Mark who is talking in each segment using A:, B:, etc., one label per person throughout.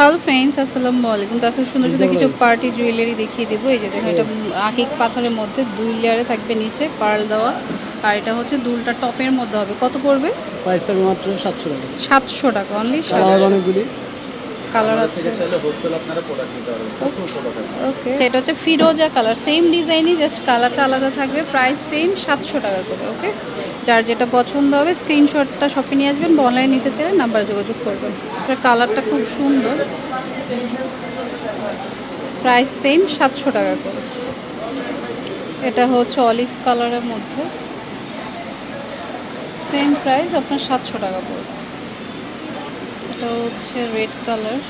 A: Hello friends আসসালামু আলাইকুম তো আজকে সুন্দর সুন্দর কিছু পার্টি জুয়েলারি দেখিয়ে দেবো। এই যে দেখো এটা আকিক পাথরের মধ্যে দুই লেয়ারে থাকবে নিচে পার্ল দেওয়া। আর এটা হচ্ছে দুলটা টপের মধ্যে হবে। কত পড়বে?
B: প্রাইস থাকবে মাত্র সাতশো টাকা।
A: সাতশো টাকা অনলি
B: সাতশো। অনেকগুলি।
A: কালার আছে।
C: থেকে চাইলে হোলসেল আপনারা প্রোডাক্ট নিতে পারবেন। প্রচুর প্রোডাক্ট আছে।
A: ওকে এটা হচ্ছে ফিরোজা কালার সেম ডিজাইনই জাস্ট কালারটা আলাদা থাকবে। প্রাইস সেম সাতশো টাকা করে ওকে যার যেটা পছন্দ হবে স্ক্রিনশটটা শপে নিয়ে আসবেন বা অনলাইন নিতে চাইলে নাম্বার যোগাযোগ করবেন। এটার কালারটা খুব সুন্দর। প্রাইস সেম সাতশো টাকা করে। এটা হচ্ছে অলিভ কালারের মধ্যে। সেম প্রাইস আপনার সাতশো টাকা পড়বে এটা হচ্ছে রেড কালার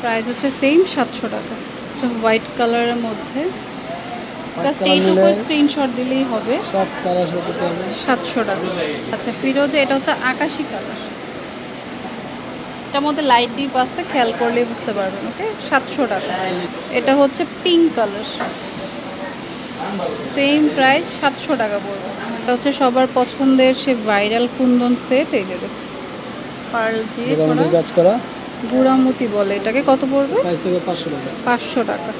A: প্রাইস হচ্ছে সেম সাতশো টাকা। আচ্ছা হোয়াইট কালারের মধ্যে। জাস্ট
B: colour
A: এইটুকু স্ক্রিনশট দিলেই হবে।
B: সব কালার
A: সাতশো টাকা। আচ্ছা ফিরোজে এটা হচ্ছে আকাশি কালার এটার মধ্যে লাইট ডিপ আসতে খেয়াল করলেই বুঝতে পারবেন ওকে সাতশো টাকা। এটা হচ্ছে পিঙ্ক কালার সেম প্রাইস সাতশো টাকা পড়বে। এটা হচ্ছে সবার পছন্দের সে ভাইরাল কুন্দন সেট এই যে পার্ল দিয়ে
B: কাজ করা
A: গুড়ামতি বলে এটাকে কত পড়বে?
B: পাঁচশো টাকা।
A: পাঁচশো টাকা।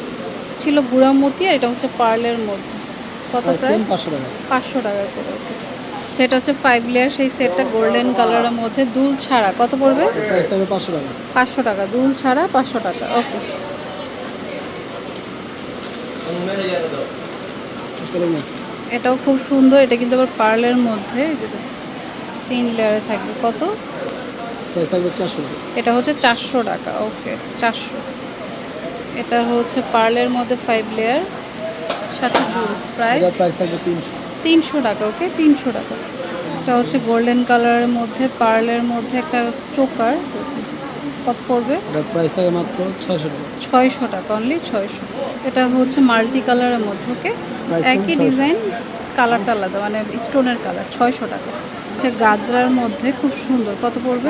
A: ছিল গুড়ামতি আর এটা হচ্ছে পার্লের মধ্যে। কত
B: প্রাইস
A: প্রাইস
B: পাঁচশো টাকা।
A: পাঁচশো টাকা করে। সেটা হচ্ছে ফাইভ লেয়ার সেই সেটটা গোল্ডেন কালারের মধ্যে দুল ছাড়া কত পড়বে?
B: পাঁচশো টাকা।
A: পাঁচশো টাকা দুল ছাড়া পাঁচশো টাকা ওকে এটাও খুব সুন্দর এটা কিন্তু আবার পার্লের মধ্যে তিন লেয়ারে থাকবে। কত?
B: প্রাইস থাকবে চারশো
A: এটা হচ্ছে চারশো টাকা ওকে চারশো। এটা হচ্ছে পার্লের মধ্যে ফাইভ লেয়ার সাথে প্রাইস
B: প্রাইস থাকবে তিনশো।
A: তিনশো টাকা ওকে তিনশো টাকা। এটা হচ্ছে গোল্ডেন কালারের মধ্যে পার্লের মধ্যে একটা চোকার। কত পড়বে?
B: প্রাইস মাত্র ছয়শো টাকা।
A: ছয়শো টাকা অনলি ছয়শো। এটা হচ্ছে মাল্টি কালারের মধ্যে ওকে। একই ডিজাইন কালারটা আলাদা মানে স্টোনের কালার ছয়শো টাকা। হচ্ছে গাজরার মধ্যে খুব সুন্দর। কত পড়বে?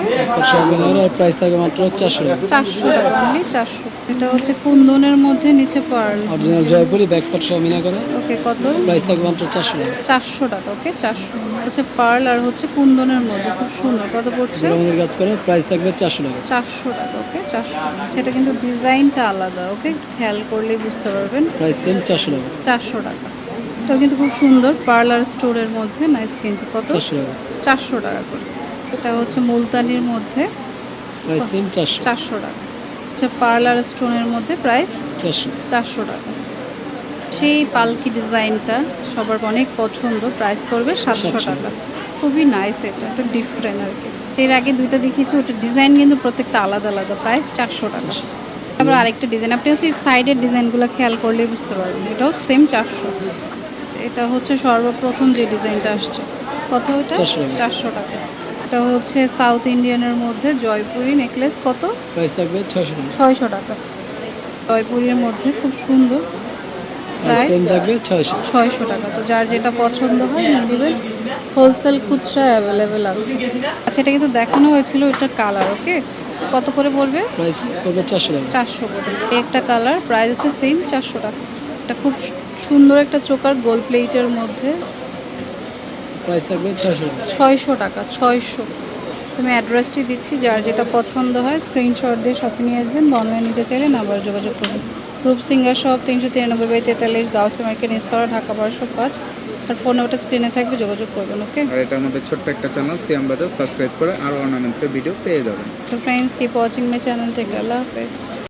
B: প্রাইস থাকবে মাত্র চারশো
A: চারশো টাকা অনলি চারশো। এটা হচ্ছে কুন্দনের মধ্যে নিচে পার্ল
B: অরিজিনাল জয়পুরি ব্যাকপাট সহ মিনা করে।
A: ওকে কত?
B: প্রাইস থাকবে মাত্র চারশো টাকা।
A: চারশো টাকা ওকে চারশো। হচ্ছে পার্ল আর হচ্ছে কুন্দনের মধ্যে খুব সুন্দর। কত পড়ছে?
B: গোলামদের কাজ করে প্রাইস থাকবে চারশো টাকা।
A: চারশো টাকা ওকে চারশো। সেটা কিন্তু ডিজাইনটা আলাদা ওকে খেয়াল করলেই বুঝতে পারবেন।
B: প্রাইস সেম চারশো টাকা।
A: চারশো টাকা। এটাও কিন্তু খুব সুন্দর পার্লার স্টোরের মধ্যে নাইস কিন্তু। কত?
B: চারশো টাকা।
A: করে। এটা হচ্ছে মুলতানির মধ্যে।
B: চারশো।
A: টাকা। আচ্ছা পার্লার স্টোনের মধ্যে প্রাইস?
B: চারশো।
A: টাকা। সেই পালকি ডিজাইনটা সবার অনেক পছন্দ প্রাইস পড়বে সাতশো টাকা। খুবই নাইস এটা একটা ডিফারেন্ট আর কি। এর আগে দুইটা দেখিয়েছি ওটা ডিজাইন কিন্তু প্রত্যেকটা আলাদা আলাদা প্রাইস চারশো টাকা। তারপর আরেকটা ডিজাইন আপনি হচ্ছে সাইডের ডিজাইনগুলো খেয়াল করলেই বুঝতে পারবেন এটাও সেম চারশো। এটা হচ্ছে সর্বপ্রথম যে ডিজাইনটা আসছে। কত ওটা চারশো টাকা। এটা হচ্ছে সাউথ ইন্ডিয়ানের মধ্যে জয়পুরি নেকলেস কত?
B: প্রাইস থাকবে ছয়শো টাকা।
A: জয়পুরের মধ্যে খুব সুন্দর।
B: ছয়শো।
A: টাকা। তো যার যেটা পছন্দ হয় নিয়ে নেবেন। হোলসেল খুচরা অ্যাভেলেবেল আছে। আচ্ছা এটা কিন্তু দেখানো হয়েছিল ওইটার কালার ওকে? কত করে বলবে
B: প্রাইস করবে চারশো টাকা।
A: চারশো করে। একটা কালার প্রাইস হচ্ছে সেম চারশো টাকা। এটা খুব সুন্দর একটা চোকার গোল প্লেটের মধ্যে
B: প্রাইস থাকবে ছয়শো টাকা।
A: ছয়শো টাকা ছয়শো। তুমি অ্যাড্রেসটি দিচ্ছি যার যেটা পছন্দ হয় স্ক্রিনশট দিয়ে শপে নিয়ে আসবেন অনলাইন নিতে চাইলে নাম্বার যোগাযোগ করবেন রূপ সিঙ্গার শপ তিনশো তিরানব্বই বাই তেতাল্লিশ গাউসে মার্কেট ইস্তরা ঢাকা বারোশো পাঁচ। আর ফোন ওটা স্ক্রিনে থাকবে যোগাযোগ করবেন ওকে
C: আর এটা আমাদের ছোট্ট একটা চ্যানেল সিয়াম বাজার সাবস্ক্রাইব করে আরও অর্নামেন্টসের ভিডিও পেয়ে যাবেন।
A: তো friends keep watching my channel take আল্লাহ হাফেজ।